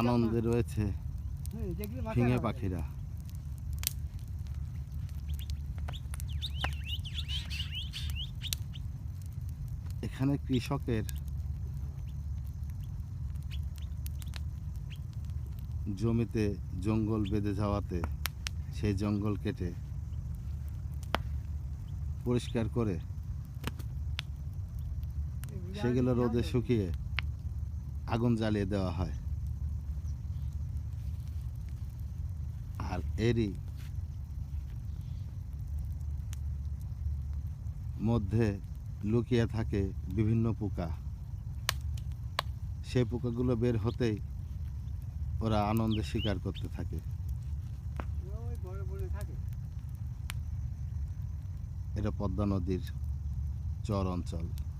আনন্দে রয়েছে ফিঙে পাখিরা। এখানে কৃষকের জমিতে জঙ্গল বেঁধে যাওয়াতে সেই জঙ্গল কেটে পরিষ্কার করে সেগুলো রোদে শুকিয়ে আগুন জ্বালিয়ে দেওয়া হয়। আর এরই মধ্যে লুকিয়ে থাকে বিভিন্ন পোকা। সেই পোকাগুলো বের হতেই ওরা আনন্দে শিকার করতে থাকে। এটা পদ্মা নদীর চর অঞ্চল।